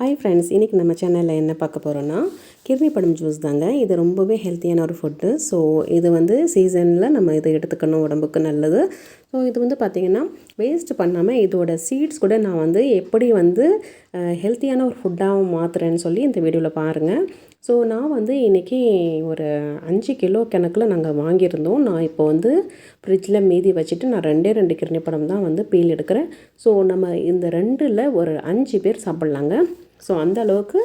Hi friends இன்றைக்கி நம்ம சேனலில் என்ன பார்க்க போகிறோன்னா கிர்னி படம் ஜூஸ் தாங்க. இது ரொம்பவே ஹெல்த்தியான ஒரு ஃபுட்டு ஸோ இது வந்து சீசனில் நம்ம இதை எடுத்துக்கணும் உடம்புக்கு நல்லது. ஸோ இது வந்து பார்த்திங்கன்னா வேஸ்ட் பண்ணாமல் இதோட சீட்ஸ் கூட நான் வந்து எப்படி வந்து ஹெல்த்தியான ஒரு ஃபுட்டாக மாற்றுறேன்னு சொல்லி இந்த வீடியோவில் பாருங்கள் ஸோ நான் வந்து இன்றைக்கி ஒரு அஞ்சு கிலோ கணக்கில் நாங்கள் வாங்கியிருந்தோம். நான் இப்போ வந்து ஃப்ரிட்ஜில் மீதி வச்சுட்டு நான் ரெண்டே ரெண்டு கிருணி படம் தான் வந்து பீல் எடுக்கிறேன். ஸோ நம்ம இந்த ரெண்டில் ஒரு அஞ்சு பேர் சாப்பிட்லாங்க. ஸோ அந்த அளவுக்கு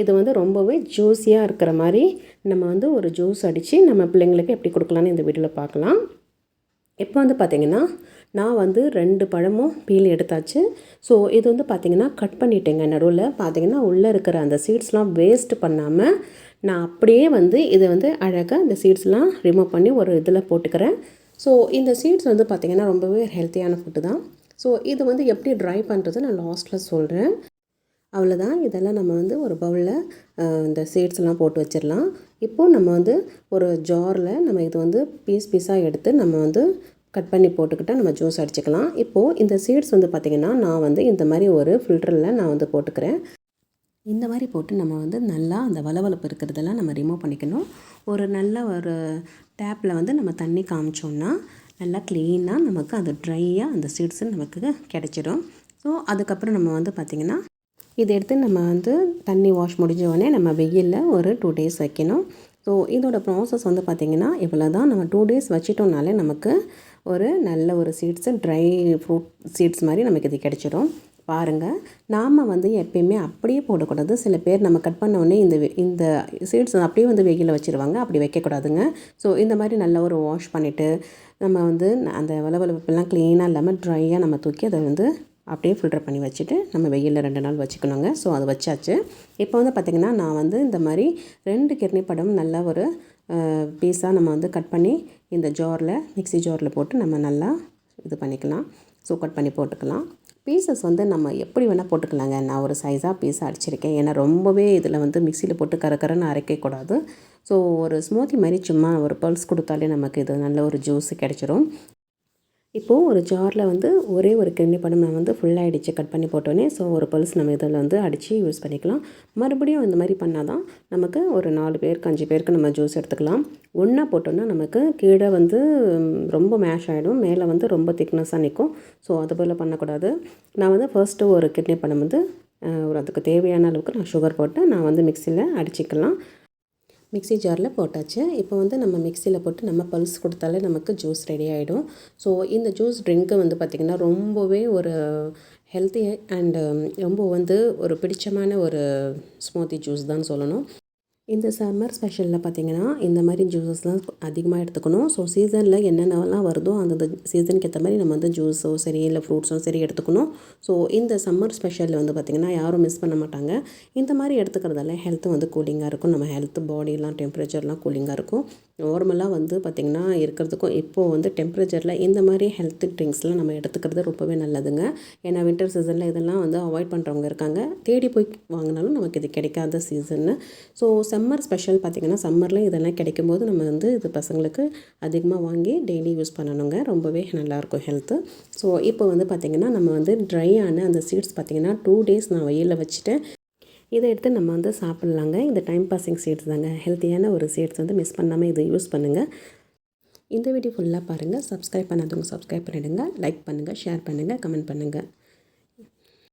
இது வந்து ரொம்பவே ஜூஸியாக இருக்கிற மாதிரி நம்ம வந்து ஒரு ஜூஸ் அடித்து நம்ம பிள்ளைங்களுக்கு எப்படி கொடுக்கலான்னு இந்த வீடியோவில் பார்க்கலாம். இப்போ வந்து பார்த்திங்கன்னா நான் வந்து ரெண்டு பழமும் பீல் எடுத்தாச்சு. ஸோ இது வந்து பார்த்திங்கன்னா கட் பண்ணிட்டேங்க. நடுவில் பார்த்திங்கன்னா உள்ளே இருக்கிற அந்த சீட்ஸ்லாம் வேஸ்ட் பண்ணாமல் நான் அப்படியே வந்து இதை வந்து அழகாக இந்த சீட்ஸ்லாம் ரிமூவ் பண்ணி ஒரு இதில் போட்டுக்கிறேன். ஸோ இந்த சீட்ஸ் வந்து பார்த்திங்கன்னா ரொம்பவே ஹெல்த்தியான ஃபுட்டு தான். ஸோ இது வந்து எப்படி ட்ரை பண்ணுறது நான் லாஸ்ட்டில் சொல்கிறேன் அவ்வளோதான் இதெல்லாம் நம்ம வந்து ஒரு பவுலில் இந்த சீட்ஸ்லாம் போட்டு வச்சிடலாம் இப்போது நம்ம வந்து ஒரு ஜாரில் நம்ம இது வந்து பீஸ் பீஸாக எடுத்து நம்ம வந்து கட் பண்ணி போட்டுக்கிட்டால் நம்ம ஜூஸ் அடிச்சுக்கலாம். இப்போது இந்த சீட்ஸ் வந்து பார்த்திங்கன்னா நான் வந்து இந்த மாதிரி ஒரு ஃபில்டரில் நான் வந்து போட்டுக்கிறேன். இந்த மாதிரி போட்டு நம்ம வந்து நல்லா அந்த வளவளப்பு இருக்கிறதெல்லாம் நம்ம ரிமூவ் பண்ணிக்கணும். ஒரு நல்ல ஒரு டேப்பில் வந்து நம்ம தண்ணி காமிச்சோன்னா நல்லா க்ளீனாக நமக்கு அது ட்ரையாக அந்த சீட்ஸு நமக்கு கிடச்சிடும் ஸோ அதுக்கப்புறம் நம்ம வந்து பார்த்திங்கன்னா இதை எடுத்து நம்ம வந்து தண்ணி வாஷ் முடிஞ்ச உடனே நம்ம வெயிலில் ஒரு டூ டேஸ் வைக்கணும். ஸோ இதோட ப்ராசஸ் வந்து பார்த்திங்கன்னா இவ்வளோ தான் நம்ம டூ டேஸ் வச்சிட்டோம்னாலே நமக்கு ஒரு நல்ல ஒரு சீட்ஸு ட்ரை ஃப்ரூட் சீட்ஸ் மாதிரி நமக்கு இது கிடச்சிடும் பாருங்கள் நாம் வந்து எப்பயுமே அப்படியே போடக்கூடாது. சில பேர் நம்ம கட் பண்ண உடனே இந்த இந்த சீட்ஸ் அப்படியே வந்து வெயிலில் வச்சுருவாங்க. அப்படி வைக்கக்கூடாதுங்க. ஸோ இந்த மாதிரி நல்ல ஒரு வாஷ் பண்ணிவிட்டு நம்ம வந்து அந்த வளவளப்பெல்லாம் க்ளீனாக இல்லாமல் ட்ரையாக நம்ம தூக்கி அதை வந்து அப்படியே ஃபில்டர் பண்ணி வச்சுட்டு நம்ம வெயிலில் ரெண்டு நாள் வச்சுக்கணுங்க. ஸோ அது வச்சாச்சு. இப்போ வந்து பார்த்திங்கன்னா நான் வந்து இந்த மாதிரி ரெண்டு கிர்னி படம் நல்ல ஒரு பீஸாக நம்ம வந்து கட் பண்ணி இந்த ஜாரில் மிக்சி ஜாரில் போட்டு நம்ம நல்லா இது பண்ணிக்கலாம். ஸோ கட் பண்ணி போட்டுக்கலாம். பீசஸ் வந்து நம்ம எப்படி வேணால் போட்டுக்கலாங்க. நான் ஒரு சைஸாக பீஸாக அடிச்சிருக்கேன். ஏன்னா ரொம்பவே இதில் வந்து மிக்சியில் போட்டு கரக்கரன்னு அரைக்கக்கூடாது ஸோ ஒரு ஸ்மூத்தி மாதிரி சும்மா ஒரு பல்ஸ் கொடுத்தாலே நமக்கு இது நல்ல ஒரு ஜூஸ் கிடச்சிரும். இப்போது ஒரு ஜாரில் வந்து ஒரே ஒரு கிண்ணி படம் நான் வந்து ஃபுல்லாக அடித்து கட் பண்ணி போட்டோன்னே ஸோ ஒரு பல்ஸ் நம்ம இதில் வந்து அடித்து யூஸ் பண்ணிக்கலாம். மறுபடியும் இந்த மாதிரி பண்ணால் தான் நமக்கு ஒரு நாலு பேருக்கு அஞ்சு பேருக்கு நம்ம ஜூஸ் எடுத்துக்கலாம். ஒன்றா போட்டோன்னா நமக்கு கீழே வந்து ரொம்ப மேஷ் ஆகிடும் மேலே வந்து ரொம்ப திக்னஸாக நிற்கும். ஸோ அது போல் பண்ணக்கூடாது. நான் வந்து ஃபர்ஸ்ட்டு ஒரு கிட்னி படம் வந்து ஒரு அதுக்கு தேவையான அளவுக்கு நான் சுகர் போட்டு நான் வந்து மிக்சியில் அடிச்சிக்கலாம். மிக்சி ஜாரில் போட்டாச்சு. இப்போ வந்து நம்ம மிக்சியில் போட்டு நம்ம பல்ஸ் கொடுத்தாலே நமக்கு ஜூஸ் ரெடி ஆகிடும் ஸோ இந்த ஜூஸ் ட்ரிங்க்கு வந்து பார்த்திங்கன்னா ரொம்பவே ஒரு ஹெல்த்தி அண்டு ரொம்ப வந்து ஒரு பிடிச்சமான ஒரு ஸ்மூத்தி ஜூஸ் தான் சொல்லணும். இந்த சம்மர் ஸ்பெஷலில் பார்த்திங்கன்னா இந்த மாதிரி ஜூஸஸ்லாம் அதிகமாக எடுத்துக்கணும். ஸோ சீசனில் என்னென்னலாம் வருதோ அந்த சீசனுக்கு ஏற்ற மாதிரி நம்ம வந்து ஜூஸோ சரி இல்லை ஃப்ரூட்ஸோ சரி எடுத்துக்கணும். ஸோ இந்த சம்மர் ஸ்பெஷலில் வந்து பார்த்திங்கன்னா யாரும் மிஸ் பண்ண மாட்டாங்க. இந்த மாதிரி எடுத்துக்கிறதால ஹெல்த்து வந்து கூலிங்காக இருக்கும். நம்ம ஹெல்த் பாடியெலாம் டெம்பரேச்சர்லாம் கூலிங்காக இருக்கும். நார்மலாக வந்து பார்த்திங்கன்னா இருக்கிறதுக்கும் இப்போது வந்து டெம்பரேச்சரில் இந்த மாதிரி ஹெல்த் ட்ரிங்க்ஸ்லாம் நம்ம எடுத்துக்கிறது ரொம்பவே நல்லதுங்க. ஏன்னா வின்டர் சீசனில் இதெல்லாம் வந்து அவாய்ட் பண்ணுறவங்க இருக்காங்க. தேடி போய் வாங்கினாலும் நமக்கு இது கிடைக்காத சீசன்னு ஸோ சம்மர் ஸ்பெஷல் பார்த்திங்கன்னா சம்மரில் இதெல்லாம் கிடைக்கும்போது நம்ம வந்து இது பசங்களுக்கு அதிகமாக வாங்கி டெய்லி யூஸ் பண்ணணுங்க. ரொம்பவே நல்லாயிருக்கும் ஹெல்த்து ஸோ இப்போ வந்து பார்த்திங்கன்னா நம்ம வந்து ட்ரையான அந்த சீட்ஸ் பார்த்திங்கன்னா டூ டேஸ் நான் வெயிலில் வச்சுட்டேன். இதை எடுத்து நம்ம வந்து சாப்பிட்லாங்க. இந்த டைம் பாசிங் சீட்ஸ் தாங்க. ஹெல்த்தியான ஒரு சீட்ஸ் வந்து மிஸ் பண்ணாமல் இதை யூஸ் பண்ணுங்கள் இந்த வீடியோ ஃபுல்லாக பாருங்கள் சப்ஸ்கிரைப் பண்ணாதவங்க சப்ஸ்கிரைப் பண்ணிவிடுங்க லைக் பண்ணுங்கள் ஷேர் பண்ணுங்கள் கமெண்ட் பண்ணுங்கள்